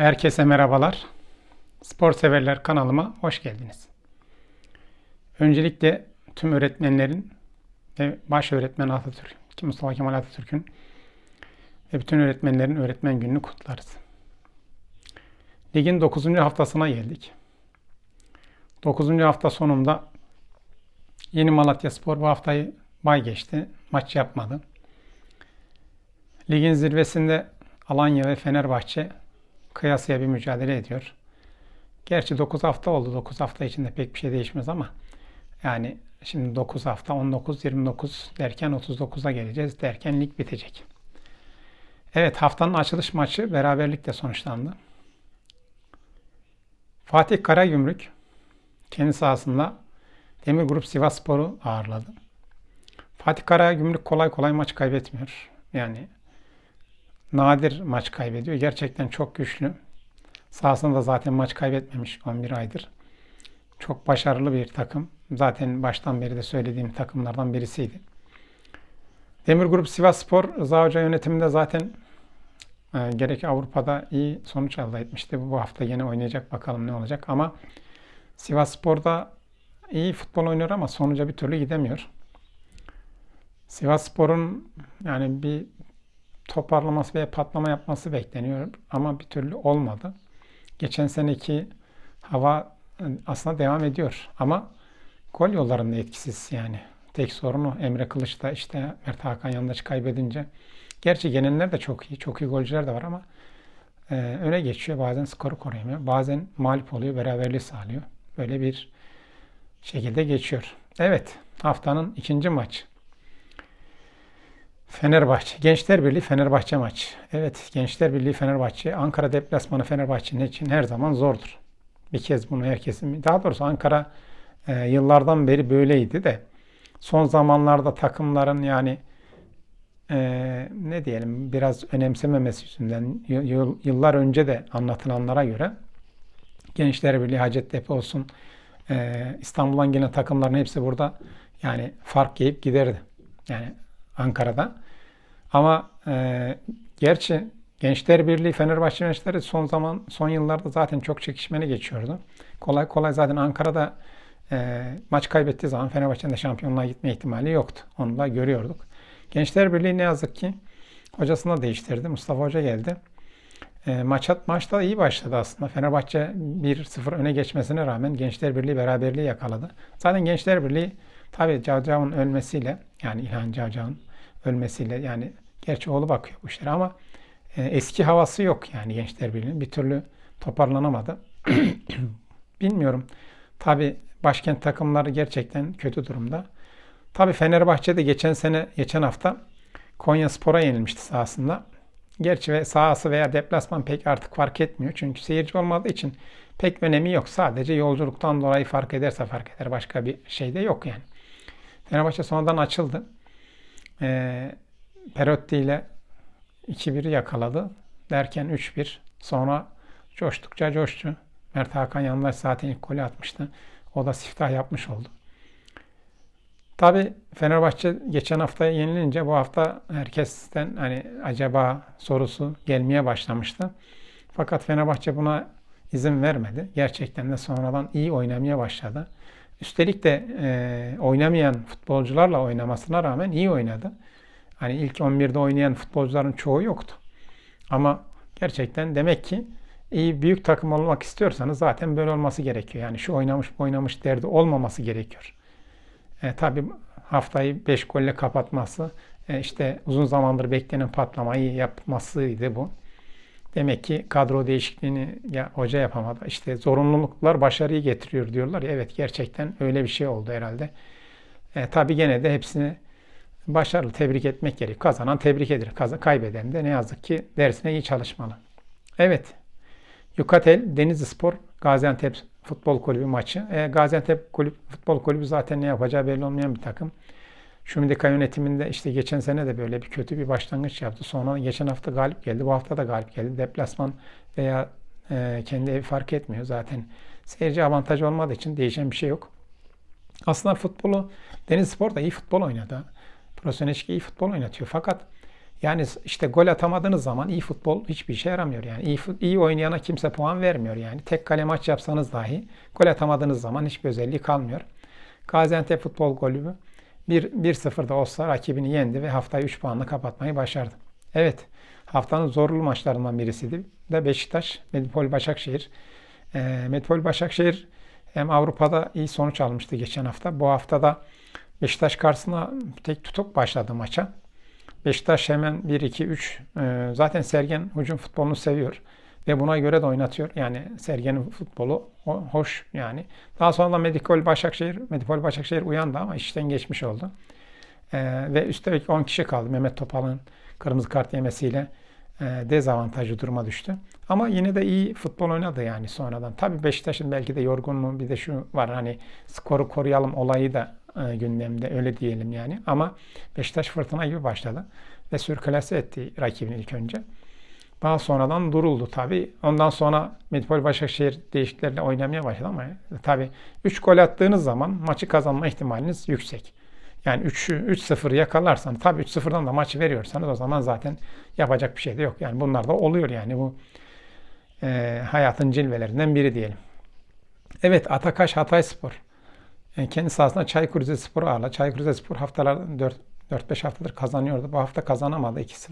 Herkese merhabalar. Spor severler kanalıma hoş geldiniz. Öncelikle tüm öğretmenlerin ve baş öğretmen Atatürk, Mustafa Kemal Atatürk'ün ve bütün öğretmenlerin öğretmen gününü kutlarız. Ligin 9. haftasına geldik. 9. hafta sonunda Yeni Malatya Spor bu haftayı bay geçti. Maç yapmadı. Ligin zirvesinde Alanya ve Fenerbahçe kıyasıya bir mücadele ediyor. Gerçi 9 hafta oldu. 9 hafta içinde pek bir şey değişmez ama yani şimdi 9 hafta 19 29 derken 39'a geleceğiz derken lig bitecek. Evet haftanın açılış maçı beraberlikle sonuçlandı. Fatih Karagümrük kendi sahasında Demir Grup Sivasspor'u ağırladı. Fatih Karagümrük kolay kolay maç kaybetmiyor. Yani nadir maç kaybediyor. Gerçekten çok güçlü. Sahasında da zaten maç kaybetmemiş 11 aydır. Çok başarılı bir takım. Zaten baştan beri de söylediğim takımlardan birisiydi. Demir Grup Sivas Spor Rıza yönetiminde zaten e, gerek Avrupa'da iyi sonuç elde etmişti. Bu hafta yine oynayacak bakalım ne olacak ama Sivas Spor'da iyi futbol oynuyor ama sonuca bir türlü gidemiyor. Sivas Spor'un yani bir toparlaması ve patlama yapması bekleniyor ama bir türlü olmadı. Geçen seneki hava aslında devam ediyor ama gol yollarında etkisiz yani. Tek sorunu Emre Kılıç da işte Mert Hakan yandaş kaybedince. Gerçi gelenler de çok iyi. Çok iyi golcüler de var ama e, öne geçiyor. Bazen skoru koruyamıyor. Bazen mağlup oluyor. Beraberliği sağlıyor. Böyle bir şekilde geçiyor. Evet. Haftanın ikinci maçı. Fenerbahçe. Gençler Birliği Fenerbahçe maçı. Evet Gençler Birliği Fenerbahçe. Ankara deplasmanı Fenerbahçe'nin için her zaman zordur. Bir kez bunu herkesin, daha doğrusu Ankara e, yıllardan beri böyleydi de son zamanlarda takımların yani e, ne diyelim biraz önemsememesi yüzünden yıllar önce de anlatılanlara göre Gençler Birliği Hacettepe olsun e, İstanbul'dan gelen takımların hepsi burada yani fark yiyip giderdi. Yani Ankara'da. Ama e, gerçi Gençler Birliği Fenerbahçe maçları son zaman son yıllarda zaten çok çekişmeli geçiyordu. Kolay kolay zaten Ankara'da e, maç kaybettiği zaman Fenerbahçe'nin de şampiyonluğa gitme ihtimali yoktu. Onu da görüyorduk. Gençler Birliği ne yazık ki hocasını da değiştirdi. Mustafa Hoca geldi. E, maç, maçta iyi başladı aslında. Fenerbahçe 1-0 öne geçmesine rağmen Gençler Birliği beraberliği yakaladı. Zaten Gençler Birliği tabii Cavcav'ın ölmesiyle yani İlhan Cavcav'ın ölmesiyle yani gerçi oğlu bakıyor bu işlere ama e, eski havası yok yani Gençler Birliği'nin. Bir türlü toparlanamadı. Bilmiyorum. Tabi başkent takımları gerçekten kötü durumda. Tabi Fenerbahçe'de geçen sene, geçen hafta Konya Spor'a yenilmişti sahasında. Gerçi ve sahası veya deplasman pek artık fark etmiyor. Çünkü seyirci olmadığı için pek önemi yok. Sadece yolculuktan dolayı fark ederse fark eder. Başka bir şey de yok yani. Fenerbahçe sonradan açıldı. Ee, Perotti ile 2-1 yakaladı. Derken 3-1. Sonra coştukça coştu. Mert Hakan yanında zaten ilk golü atmıştı. O da siftah yapmış oldu. Tabi Fenerbahçe geçen hafta yenilince bu hafta herkesten hani acaba sorusu gelmeye başlamıştı. Fakat Fenerbahçe buna izin vermedi. Gerçekten de sonradan iyi oynamaya başladı. Üstelik de e, oynamayan futbolcularla oynamasına rağmen iyi oynadı. Hani ilk 11'de oynayan futbolcuların çoğu yoktu. Ama gerçekten demek ki iyi büyük takım olmak istiyorsanız zaten böyle olması gerekiyor. Yani şu oynamış bu oynamış derdi olmaması gerekiyor. E, tabii haftayı 5 golle kapatması e, işte uzun zamandır beklenen patlamayı yapmasıydı bu. Demek ki kadro değişikliğini ya hoca yapamadı. İşte zorunluluklar başarıyı getiriyor diyorlar. Evet gerçekten öyle bir şey oldu herhalde. E, tabii gene de hepsini başarılı tebrik etmek gerekiyor. Kazanan tebrik edilir. Kaz kaybeden de ne yazık ki dersine iyi çalışmalı. Evet. Yukatel Denizli Spor Gaziantep Futbol Kulübü maçı. E, Gaziantep Kulüp, Futbol Kulübü zaten ne yapacağı belli olmayan bir takım. Şumidika yönetiminde işte geçen sene de böyle bir kötü bir başlangıç yaptı. Sonra geçen hafta galip geldi. Bu hafta da galip geldi. Deplasman veya e, kendi evi fark etmiyor. Zaten seyirci avantajı olmadığı için değişen bir şey yok. Aslında futbolu Deniz Spor da iyi futbol oynadı. Profesyonel iyi futbol oynatıyor. Fakat Yani işte gol atamadığınız zaman iyi futbol hiçbir işe yaramıyor. Yani iyi, iyi oynayana kimse puan vermiyor yani. Tek kale maç yapsanız dahi gol atamadığınız zaman hiçbir özelliği kalmıyor. Gaziantep Futbol Kulübü 1-0'da olsa rakibini yendi ve haftayı 3 puanla kapatmayı başardı. Evet, haftanın zorlu maçlarından birisiydi. De Beşiktaş, Medipol Başakşehir. Ee, Medipol Başakşehir hem Avrupa'da iyi sonuç almıştı geçen hafta. Bu hafta da Beşiktaş karşısına tek tutuk başladı maça. Beşiktaş hemen 1-2-3 e, zaten Sergen hücum futbolunu seviyor ve buna göre de oynatıyor. Yani Sergen'in futbolu hoş yani. Daha sonra da Medipol Başakşehir, Medipol Başakşehir uyandı ama işten geçmiş oldu. E, ve üstelik 10 kişi kaldı. Mehmet Topal'ın kırmızı kart yemesiyle e, dezavantajlı duruma düştü. Ama yine de iyi futbol oynadı yani sonradan. Tabii Beşiktaş'ın belki de yorgunluğu bir de şu var hani skoru koruyalım olayı da e, gündemde öyle diyelim yani. Ama Beşiktaş fırtına gibi başladı ve sürklase etti rakibini ilk önce. Daha sonradan duruldu tabii. Ondan sonra Medipol Başakşehir değişikliklerle oynamaya başladı ama tabii 3 gol attığınız zaman maçı kazanma ihtimaliniz yüksek. Yani 3'ü 3-0 yakalarsanız tabii 3-0'dan da maçı veriyorsanız o zaman zaten yapacak bir şey de yok. Yani bunlar da oluyor yani bu e, hayatın cilvelerinden biri diyelim. Evet Atakaş Hatayspor. E, kendi sahasında Çaykur Rizespor'u ağırla. Çaykur Rizespor haftalar 4 4-5 haftadır kazanıyordu. Bu hafta kazanamadı 2-0.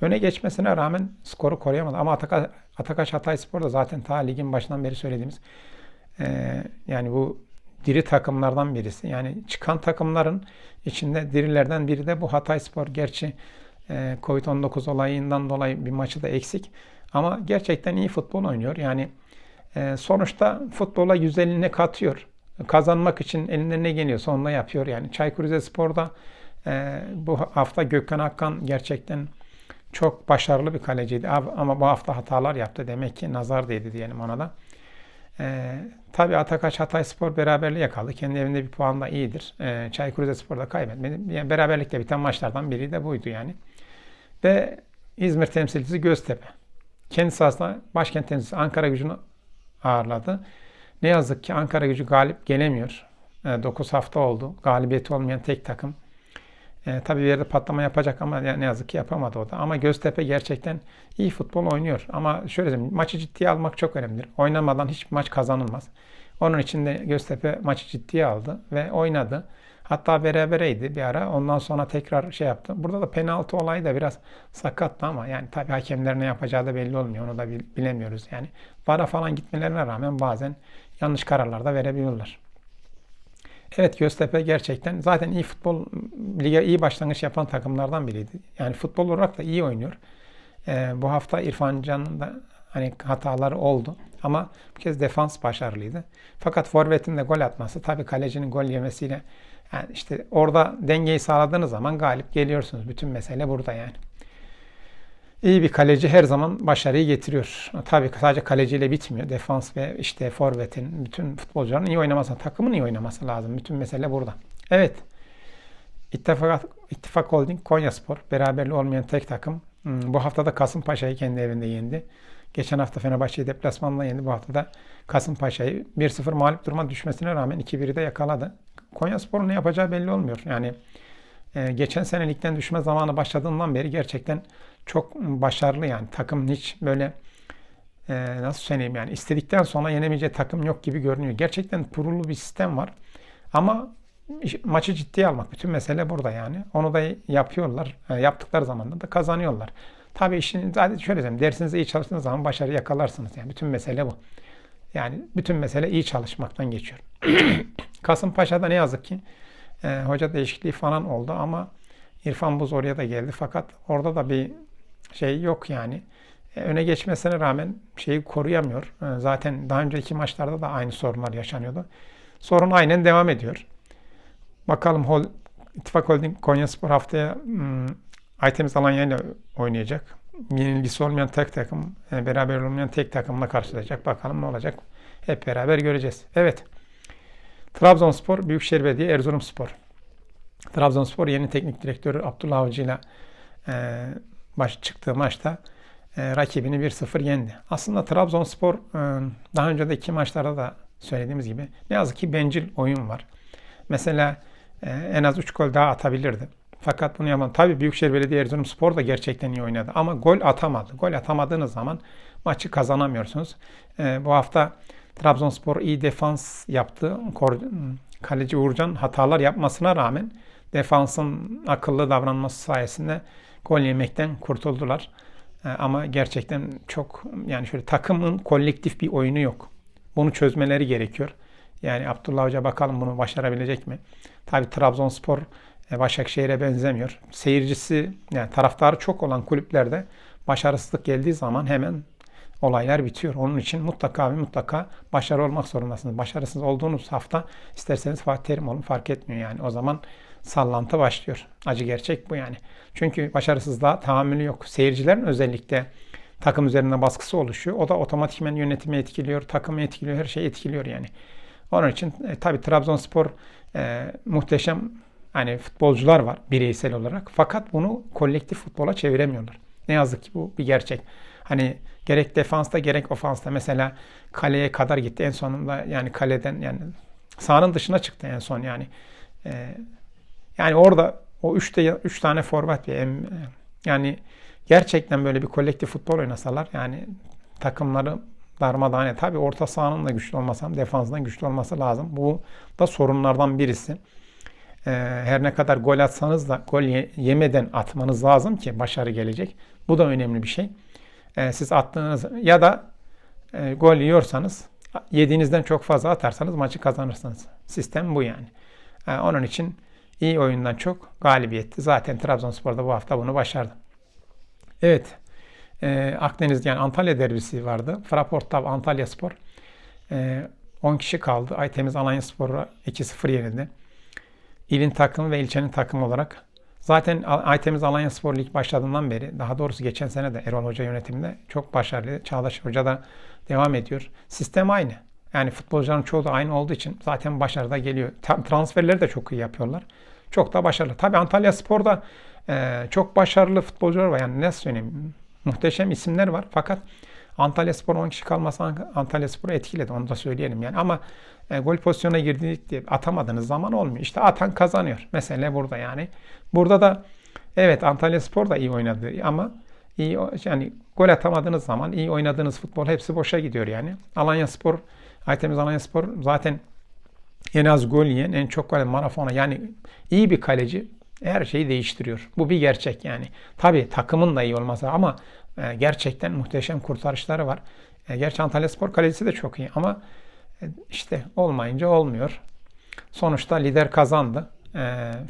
Öne geçmesine rağmen skoru koruyamadı. Ama Ataka, Atakaş Hatayspor da zaten ta ligin başından beri söylediğimiz e, yani bu diri takımlardan birisi. Yani çıkan takımların içinde dirilerden biri de bu Hatayspor. Gerçi e, Covid-19 olayından dolayı bir maçı da eksik. Ama gerçekten iyi futbol oynuyor. Yani e, sonuçta futbola güzelliğine katıyor. Kazanmak için elinden ne geliyorsa onu da yapıyor. Yani Çaykur Rizespor'da e, bu hafta Gökhan Akkan gerçekten çok başarılı bir kaleciydi. Ama bu hafta hatalar yaptı. Demek ki nazar değdi diyelim ona da. E, tabii Atakaş Hatayspor beraberliği yakaladı. Kendi evinde bir puan da iyidir. E, Çaykur Rizespor da kaybetmedi. Yani beraberlikle biten maçlardan biri de buydu yani. Ve İzmir temsilcisi Göztepe. Kendi sahasında başkent temsilcisi Ankara gücünü ağırladı. Ne yazık ki Ankara gücü galip gelemiyor. 9 hafta oldu. Galibiyeti olmayan tek takım. E, tabii bir yerde patlama yapacak ama ne yazık ki yapamadı o da. Ama Göztepe gerçekten iyi futbol oynuyor. Ama şöyle diyeyim, maçı ciddiye almak çok önemlidir. Oynamadan hiçbir maç kazanılmaz. Onun için de Göztepe maçı ciddiye aldı ve oynadı. Hatta berabereydi bir ara. Ondan sonra tekrar şey yaptı. Burada da penaltı olayı da biraz sakattı ama yani tabii hakemler ne yapacağı da belli olmuyor. Onu da bilemiyoruz yani. VAR'a falan gitmelerine rağmen bazen yanlış kararlar da verebiliyorlar. Evet Göztepe gerçekten zaten iyi futbol lige iyi başlangıç yapan takımlardan biriydi. Yani futbol olarak da iyi oynuyor. Ee, bu hafta İrfan Can'ın da hani hataları oldu. Ama bu kez defans başarılıydı. Fakat forvetin de gol atması tabii kalecinin gol yemesiyle yani işte orada dengeyi sağladığınız zaman galip geliyorsunuz. Bütün mesele burada yani. İyi bir kaleci her zaman başarıyı getiriyor. Tabii sadece kaleciyle bitmiyor. Defans ve işte forvetin, bütün futbolcuların iyi oynaması, takımın iyi oynaması lazım. Bütün mesele burada. Evet. İttifak, İttifak Holding Konyaspor beraberli olmayan tek takım. Hmm, Bu hafta da Kasımpaşa'yı kendi evinde yendi. Geçen hafta Fenerbahçe'yi deplasmanla yendi. Bu hafta da Kasımpaşa'yı 1-0 mağlup duruma düşmesine rağmen 2-1'i de yakaladı. Konyaspor'un ne yapacağı belli olmuyor. Yani e, geçen sene ligden düşme zamanı başladığından beri gerçekten çok başarılı yani. Takım hiç böyle e, nasıl söyleyeyim yani istedikten sonra yenemeyeceği takım yok gibi görünüyor. Gerçekten kurulu bir sistem var. Ama maçı ciddiye almak. Bütün mesele burada yani. Onu da yapıyorlar. E, yaptıkları zaman da kazanıyorlar. Tabii işin zaten şöyle söyleyeyim. Dersinizi iyi çalıştığınız zaman başarı yakalarsınız. Yani bütün mesele bu. Yani bütün mesele iyi çalışmaktan geçiyor. Kasımpaşa'da ne yazık ki e, hoca değişikliği falan oldu ama İrfan Buz oraya da geldi. Fakat orada da bir şey yok yani. E, öne geçmesine rağmen şeyi koruyamıyor. E, zaten daha önceki maçlarda da aynı sorunlar yaşanıyordu. Sorun aynen devam ediyor. Bakalım Hol, İttifak Holding Konyaspor haftaya hmm, Aytemiz Alanya ile oynayacak. Yenilgisi olmayan tek takım, e, beraber olmayan tek takımla karşılaşacak. Bakalım ne olacak. Hep beraber göreceğiz. Evet. Trabzonspor, Büyükşehir Belediye, Erzurumspor. Trabzonspor yeni teknik direktörü Abdullah Avcı ile baş çıktığı maçta e, rakibini 1-0 yendi. Aslında Trabzonspor e, daha önce de iki maçlarda da söylediğimiz gibi ne yazık ki bencil oyun var. Mesela e, en az 3 gol daha atabilirdi. Fakat bunu yapmadı. Tabii Büyükşehir Belediye Erzurumspor da gerçekten iyi oynadı. Ama gol atamadı. Gol atamadığınız zaman maçı kazanamıyorsunuz. Ee, bu hafta Trabzonspor iyi defans yaptı. Kaleci Uğurcan hatalar yapmasına rağmen defansın akıllı davranması sayesinde gol yemekten kurtuldular. Ee, ama gerçekten çok yani şöyle takımın kolektif bir oyunu yok. Bunu çözmeleri gerekiyor. Yani Abdullah Hoca bakalım bunu başarabilecek mi? Tabi Trabzonspor e, Başakşehir'e benzemiyor. Seyircisi yani taraftarı çok olan kulüplerde başarısızlık geldiği zaman hemen olaylar bitiyor. Onun için mutlaka ve mutlaka başarı olmak zorundasınız. Başarısız olduğunuz hafta isterseniz Fatih Terim olun fark etmiyor yani. O zaman sallantı başlıyor. Acı gerçek bu yani. Çünkü başarısızlığa tahammülü yok. Seyircilerin özellikle takım üzerinde baskısı oluşuyor. O da otomatikmen yönetimi etkiliyor, takımı etkiliyor, her şeyi etkiliyor yani. Onun için e, tabii Trabzonspor e, muhteşem hani futbolcular var bireysel olarak. Fakat bunu kolektif futbola çeviremiyorlar. Ne yazık ki bu bir gerçek. Hani gerek defansta gerek ofansta mesela kaleye kadar gitti en sonunda yani kaleden yani sahanın dışına çıktı en son yani. E, yani orada o üçte üç tane forvet yani gerçekten böyle bir kolektif futbol oynasalar yani takımları darmadağın et. Tabii orta sahanın da güçlü olması hem defansın güçlü olması lazım. Bu da sorunlardan birisi. Ee, her ne kadar gol atsanız da gol yemeden atmanız lazım ki başarı gelecek. Bu da önemli bir şey. Ee, siz attığınız ya da e, gol yiyorsanız yediğinizden çok fazla atarsanız maçı kazanırsınız. Sistem bu yani. Ee, onun için iyi oyundan çok galibiyetti. Zaten Trabzonspor da bu hafta bunu başardı. Evet. E, Akdeniz yani Antalya derbisi vardı. Fraportav Antalya Spor. E, 10 kişi kaldı. Aytemiz Alanya Spor'a 2-0 yenildi. İlin takımı ve ilçenin takımı olarak. Zaten Aytemiz Alanya Spor Lig başladığından beri, daha doğrusu geçen sene de Erol Hoca yönetiminde çok başarılı. Çağdaş Hoca da devam ediyor. Sistem aynı. Yani futbolcuların çoğu da aynı olduğu için zaten başarıda geliyor. Transferleri de çok iyi yapıyorlar. Çok da başarılı. Tabii Antalya Spor'da e, çok başarılı futbolcular var. Yani ne söyleyeyim? Muhteşem isimler var. Fakat Antalya Spor 10 kişi kalması Antalya Spor'u etkiledi. Onu da söyleyelim yani. Ama e, gol pozisyonuna girdik diye atamadığınız zaman olmuyor. İşte atan kazanıyor. Mesele burada yani. Burada da evet Antalya Spor da iyi oynadı ama iyi yani gol atamadığınız zaman iyi oynadığınız futbol hepsi boşa gidiyor yani. Alanya Spor, Aytemiz Alanya Spor zaten en az gol yiyen, en çok gol marafona yani iyi bir kaleci her şeyi değiştiriyor. Bu bir gerçek yani. Tabii takımın da iyi olması ama e, gerçekten muhteşem kurtarışları var. E, gerçi Antalya Spor kalecisi de çok iyi ama e, işte olmayınca olmuyor. Sonuçta lider kazandı.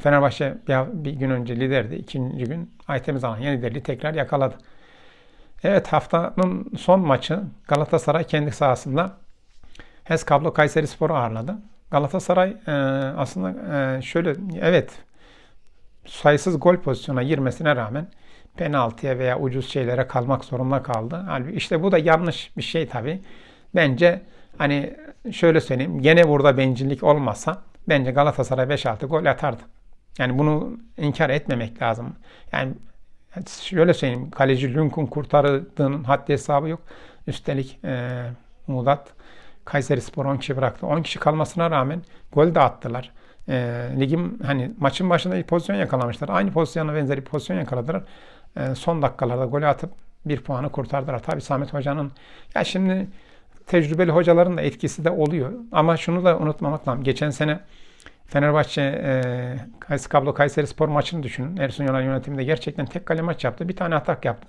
Fenerbahçe bir gün önce liderdi. ikinci gün Aytemiz Alanya liderliği tekrar yakaladı. Evet haftanın son maçı Galatasaray kendi sahasında HES Kablo Kayseri Spor'u ağırladı. Galatasaray e, aslında e, şöyle evet sayısız gol pozisyona girmesine rağmen penaltıya veya ucuz şeylere kalmak zorunda kaldı. Halbuki işte bu da yanlış bir şey tabii. Bence hani şöyle söyleyeyim gene burada bencillik olmasa bence Galatasaray 5-6 gol atardı. Yani bunu inkar etmemek lazım. Yani şöyle söyleyeyim kaleci Lünk'ün kurtardığının haddi hesabı yok. Üstelik e, Mudat Kayseri Spor 10 kişi bıraktı. 10 kişi kalmasına rağmen gol de attılar. E, ligin hani maçın başında bir pozisyon yakalamışlar. Aynı pozisyona benzeri bir pozisyon yakaladılar. E, son dakikalarda golü atıp bir puanı kurtardılar. Tabi Samet Hoca'nın ya şimdi tecrübeli hocaların da etkisi de oluyor. Ama şunu da unutmamak lazım. Geçen sene Fenerbahçe e, Kablo Kayseri Spor maçını düşünün. Ersun Yanal yönetiminde gerçekten tek kale maç yaptı. Bir tane atak yaptı.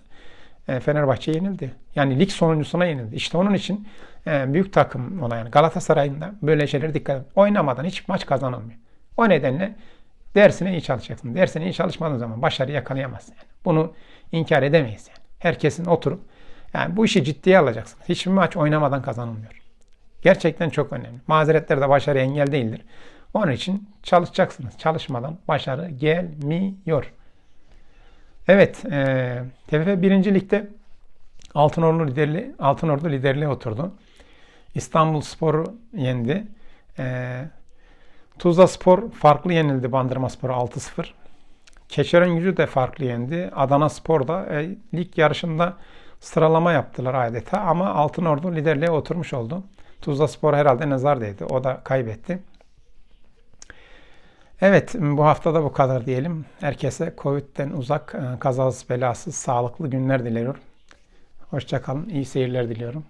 E, Fenerbahçe yenildi. Yani lig sonuncusuna yenildi. İşte onun için e, büyük takım ona yani Galatasaray'ın da böyle şeylere dikkat edin. Oynamadan hiç maç kazanılmıyor. O nedenle dersine iyi çalışacaksın. Dersine iyi çalışmadığın zaman başarı yakalayamazsın. Yani. Bunu inkar edemeyiz yani. Herkesin oturup yani bu işi ciddiye alacaksın. Hiçbir maç oynamadan kazanılmıyor. Gerçekten çok önemli. Mazeretler de başarı engel değildir. Onun için çalışacaksınız. Çalışmadan başarı gelmiyor. Evet, e, TFF 1. Lig'de Altınordu liderli Altınordu liderliğe oturdu. İstanbul Spor'u yendi. E, Tuzla Spor farklı yenildi Bandırma Spor'u 6-0. Keşeren Gücü de farklı yendi. Adana Spor da e, lig yarışında sıralama yaptılar adeta ama Altınordu liderliğe oturmuş oldu. Tuzla Spor herhalde nazar değdi. O da kaybetti. Evet, bu hafta da bu kadar diyelim. Herkese Covid'den uzak, e, kazasız belasız, sağlıklı günler diliyorum. Hoşça kalın, iyi seyirler diliyorum.